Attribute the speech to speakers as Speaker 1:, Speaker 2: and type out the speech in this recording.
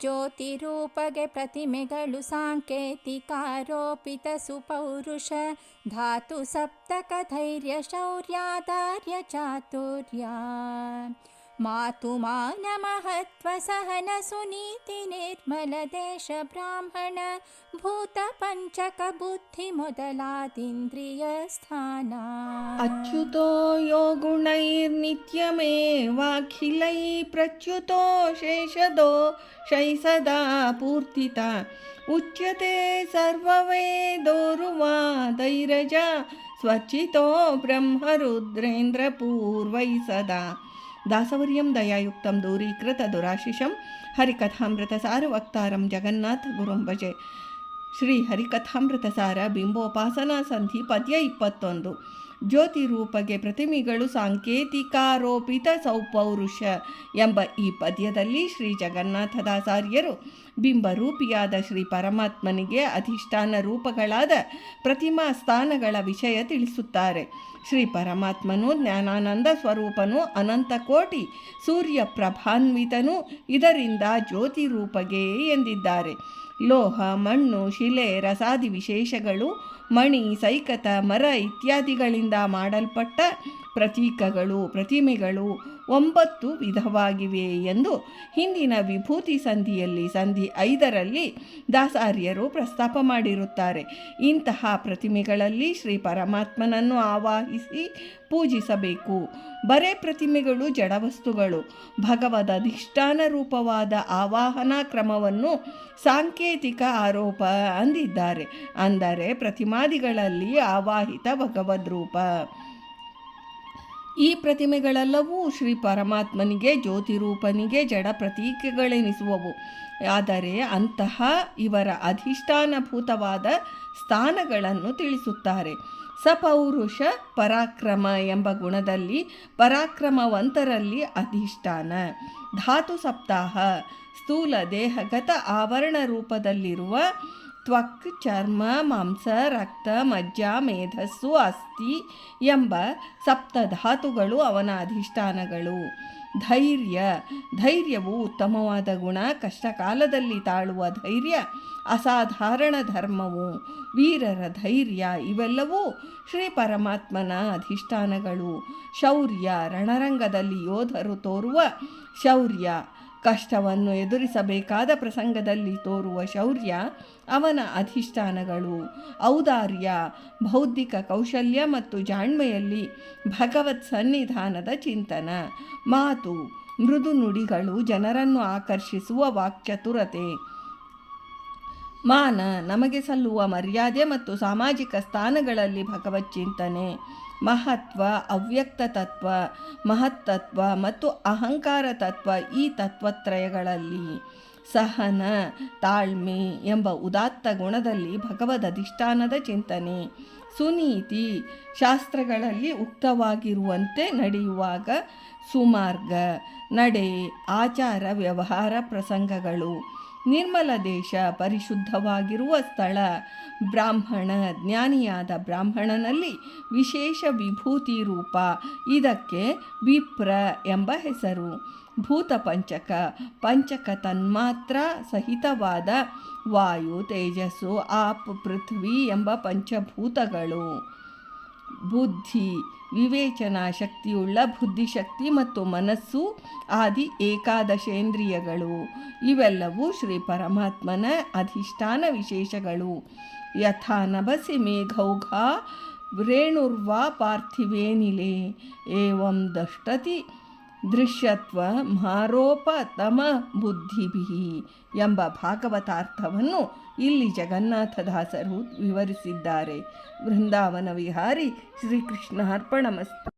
Speaker 1: ಜ್ಯೋತಿರೂಪಗೆ ಪ್ರತಿಮೆಗಳು ಸಾಂಕೇತಿಕಾರೋಪಿತ ಸುಪೌರುಷ ಧಾತು मातु मा न महत्वसहन सुनीति निर्मलदेशब्राह्मण भूतपञ्चकबुद्धिमोदलादिन्द्रियस्थाना
Speaker 2: अच्युतो यो गुणैर्नित्यमेवाखिलैः प्रच्युतो शेषदो शैसदा पूर्तिता। उच्यते सर्ववेदोरुवादैरजा स्वचितो ब्रह्मरुद्रेन्द्रपूर्वैः सदा दासवर्यं दयायुक्तं दूरीकृतदुराशिषं हरिकथामृतसारवक्तारं जगन्नाथगुरुं भजे ಶ್ರೀ ಹರಿಕಥಾಮೃತಸಾರ ಬಿಂಬೋಪಾಸನಾ ಸಂಧಿ ಪದ್ಯ ಇಪ್ಪತ್ತೊಂದು ಜ್ಯೋತಿ ರೂಪಗೆ ಪ್ರತಿಮೆಗಳು ಸಾಂಕೇತಿಕಾರೋಪಿತ ಸೌಪೌರುಷ ಎಂಬ ಈ ಪದ್ಯದಲ್ಲಿ ಶ್ರೀ ಜಗನ್ನಾಥದಾಸಾರ್ಯರು ಬಿಂಬರೂಪಿಯಾದ ಶ್ರೀ ಪರಮಾತ್ಮನಿಗೆ ಅಧಿಷ್ಠಾನ ರೂಪಗಳಾದ ಪ್ರತಿಮಾ ಸ್ಥಾನಗಳ ವಿಷಯ ತಿಳಿಸುತ್ತಾರೆ. ಶ್ರೀ ಪರಮಾತ್ಮನು ಜ್ಞಾನಾನಂದ ಸ್ವರೂಪನು, ಅನಂತ ಕೋಟಿ ಸೂರ್ಯ ಪ್ರಭಾನ್ವಿತನು ಇದರಿಂದ ಜ್ಯೋತಿ ರೂಪಗೆ ಎಂದಿದ್ದಾರೆ. ಲೋಹ ಮಣ್ಣು ಶಿಲೆ ರಸಾದಿ ವಿಶೇಷಗಳು ಮಣಿ ಸೈಕತ ಮರ ಇತ್ಯಾದಿಗಳಿಂದ ಮಾಡಲ್ಪಟ್ಟ ಪ್ರತೀಕಗಳು ಪ್ರತಿಮೆಗಳು. ಒಂಬತ್ತು ವಿಧವಾಗಿವೆ ಎಂದು ಹಿಂದಿನ ವಿಭೂತಿ ಸಂಧಿಯಲ್ಲಿ ಸಂಧಿ ಐದರಲ್ಲಿ ದಾಸಾರ್ಯರು ಪ್ರಸ್ತಾಪ ಮಾಡಿರುತ್ತಾರೆ. ಇಂತಹ ಪ್ರತಿಮೆಗಳಲ್ಲಿ ಶ್ರೀ ಪರಮಾತ್ಮನನ್ನು ಆವಾಹಿಸಿ ಪೂಜಿಸಬೇಕು. ಬರೇ ಪ್ರತಿಮೆಗಳು ಜಡವಸ್ತುಗಳು. ಭಗವದ ಅಧಿಷ್ಠಾನ ರೂಪವಾದ ಆವಾಹನಾ ಕ್ರಮವನ್ನು ಸಾಂಕೇತಿಕ ಆರೋಪ ಅಂದಿದ್ದಾರೆ. ಅಂದರೆ ಪ್ರತಿಮಾದಿಗಳಲ್ಲಿ ಆವಾಹಿತ ಭಗವದ್ರೂಪ ಈ ಪ್ರತಿಮೆಗಳೆಲ್ಲವೂ ಶ್ರೀ ಪರಮಾತ್ಮನಿಗೆ, ಜ್ಯೋತಿರೂಪನಿಗೆ ಜಡ ಪ್ರತೀಕೆಗಳೆನಿಸುವವು. ಆದರೆ ಅಂತಹ ಇವರ ಅಧಿಷ್ಠಾನಭೂತವಾದ ಸ್ಥಾನಗಳನ್ನು ತಿಳಿಸುತ್ತಾರೆ. ಸಪೌರುಷ ಪರಾಕ್ರಮ ಎಂಬ ಗುಣದಲ್ಲಿ, ಪರಾಕ್ರಮವಂತರಲ್ಲಿ ಅಧಿಷ್ಠಾನ. ಧಾತು ಸಪ್ತಾಹ, ಸ್ಥೂಲ ದೇಹಗತ ಆವರಣ ರೂಪದಲ್ಲಿರುವ ತ್ವಕ್, ಚರ್ಮ, ಮಾಂಸ, ರಕ್ತ, ಮಜ್ಜ, ಮೇಧಸ್ಸು, ಅಸ್ಥಿ ಎಂಬ ಸಪ್ತಧಾತುಗಳು ಅವನ ಅಧಿಷ್ಠಾನಗಳು. ಧೈರ್ಯ. ಧೈರ್ಯವು ಉತ್ತಮವಾದ ಗುಣ, ಕಷ್ಟಕಾಲದಲ್ಲಿ ತಾಳುವ ಧೈರ್ಯ, ಅಸಾಧಾರಣ ಧರ್ಮವು. ವೀರರ ಧೈರ್ಯ ಇವೆಲ್ಲವೂ ಶ್ರೀ ಪರಮಾತ್ಮನ ಅಧಿಷ್ಠಾನಗಳು. ಶೌರ್ಯ, ರಣರಂಗದಲ್ಲಿ ಯೋಧರು ತೋರುವ ಶೌರ್ಯ. ಕಷ್ಟವನ್ನು ಎದುರಿಸಬೇಕಾದ ಪ್ರಸಂಗದಲ್ಲಿ ತೋರುವ ಶೌರ್ಯ ಅವನ ಅಧಿಷ್ಠಾನಗಳು. ಔದಾರ್ಯ, ಬೌದ್ಧಿಕ ಕೌಶಲ್ಯ ಮತ್ತು ಜಾಣ್ಮೆಯಲ್ಲಿ ಭಗವತ್ ಸನ್ನಿಧಾನದ ಚಿಂತನ. ಮಾತು, ಮೃದು ನುಡಿಗಳು ಜನರನ್ನು ಆಕರ್ಷಿಸುವ ವಾಕ್ಚತುರತೆ. ಮಾನ ನಮಗೆ ಸಲ್ಲುವ ಮರ್ಯಾದೆ ಮತ್ತು ಸಾಮಾಜಿಕ ಸ್ಥಾನಗಳಲ್ಲಿ ಭಗವತ್ ಚಿಂತನೆ, ಮಹತ್ವ, ಅವ್ಯಕ್ತ ತತ್ವ, ಮಹತ್ತತ್ವ ಮತ್ತು ಅಹಂಕಾರ ತತ್ವ ಈ ತತ್ವತ್ರಯಗಳಲ್ಲಿ ಸಹನ, ತಾಳ್ಮೆ ಎಂಬ ಉದಾತ್ತ ಗುಣದಲ್ಲಿ ಭಗವದ್ ಅಧಿಷ್ಠಾನದ ಚಿಂತನೆ, ಸುನೀತಿ ಶಾಸ್ತ್ರಗಳಲ್ಲಿ ಉಕ್ತವಾಗಿರುವಂತೆ ನಡೆಯುವಾಗ ಸುಮಾರ್ಗ, ನಡೆ, ಆಚಾರ, ವ್ಯವಹಾರ ಪ್ರಸಂಗಗಳು. ನಿರ್ಮಲ ದೇಶ ಪರಿಶುದ್ಧವಾಗಿರುವ ಸ್ಥಳ. ಬ್ರಾಹ್ಮಣ ಜ್ಞಾನಿಯಾದ ಬ್ರಾಹ್ಮಣನಲ್ಲಿ ವಿಶೇಷ ವಿಭೂತಿ ರೂಪ. ಇದಕ್ಕೆ ವಿಪ್ರ ಎಂಬ ಹೆಸರು. ಭೂತ ಪಂಚಕ. ಪಂಚಕ ತನ್ಮಾತ್ರ ಸಹಿತವಾದ ವಾಯು, ತೇಜಸ್ಸು, ಆಪ್, ಪೃಥ್ವಿ ಎಂಬ ಪಂಚಭೂತಗಳು. ಬುದ್ಧಿ, ವಿವೇಚನಾ ಶಕ್ತಿಯುಳ್ಳ ಬುದ್ಧಿಶಕ್ತಿ ಮತ್ತು ಮನಸ್ಸು ಆದಿ ಏಕಾದಶೇಂದ್ರಿಯಗಳು ಇವೆಲ್ಲವೂ ಶ್ರೀ ಪರಮಾತ್ಮನ ಅಧಿಷ್ಠಾನ ವಿಶೇಷಗಳು. ಯಥಾ ನಭಸಿ ಮೇಘೌಘ ರೇಣುರ್ವಾ ಪಾರ್ಥಿವೇನಿಲೆ, ಏವಂ ದಷ್ಟತಿ ದೃಶ್ಯತ್ವ ಮಾರೋಪ ತಮ ಬುದ್ಧಿಭಿ ಎಂಬ ಭಾಗವತಾರ್ಥವನ್ನು ಇಲ್ಲಿ ಜಗನ್ನಾಥದಾಸರು ವಿವರಿಸಿದ್ದಾರೆ. ಬೃಂದಾವನ ವಿಹಾರಿ ಶ್ರೀಕೃಷ್ಣ ಅರ್ಪಣಮಸ್ತು